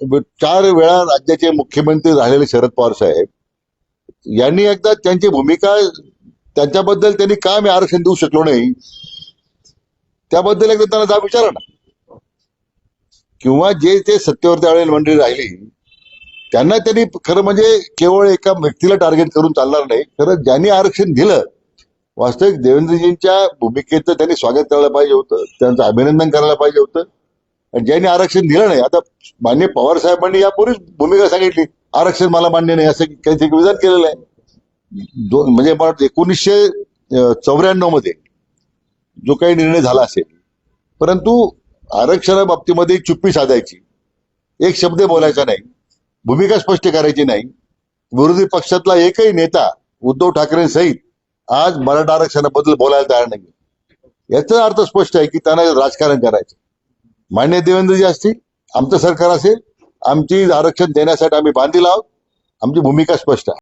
चार वेळा राज्याचे मुख्यमंत्री झालेले शरद पवार साहेब यांनी एकदा त्यांची भूमिका त्यांच्याबद्दल त्यांनी का मी आरक्षण देऊ शकलो नाही त्याबद्दल एकदा त्यांना जा विचारा ना. किंवा जे ते सत्तेवर त्यावेळेला मंडळी राहिली त्यांना त्यांनी खरं म्हणजे केवळ एका व्यक्तीला टार्गेट करून चालणार नाही. खरं ज्यांनी आरक्षण दिलं वास्तविक देवेंद्रजींच्या भूमिकेचं त्यांनी स्वागत करायला पाहिजे होतं त्यांचं अभिनंदन करायला पाहिजे होतं. आणि ज्यांनी आरक्षण दिलं नाही आता मान्य पवार साहेबांनी यापूर्वीच भूमिका सांगितली आरक्षण मला मान्य नाही असं काहीतरी विधान केलेलं आहे. दोन म्हणजे मला एकोणीसशे चौऱ्याण्णवमध्ये जो काही निर्णय झाला असेल परंतु आरक्षणा बाबतीमध्ये चुप्पी साधायची. एक शब्द बोलायचा नाही भूमिका स्पष्ट करायची नाही. विरोधी पक्षातला एकही नेता उद्धव ठाकरेंसहित आज मराठा आरक्षणाबद्दल बोलायला तयार नाही याचा अर्थ स्पष्ट आहे की त्यांना राजकारण करायचं मान्य देवेंद्रजी असतील आमचं सरकार असेल आमची आरक्षण देण्यासाठी आम्ही बांधील आहोत आमची भूमिका स्पष्ट आहे.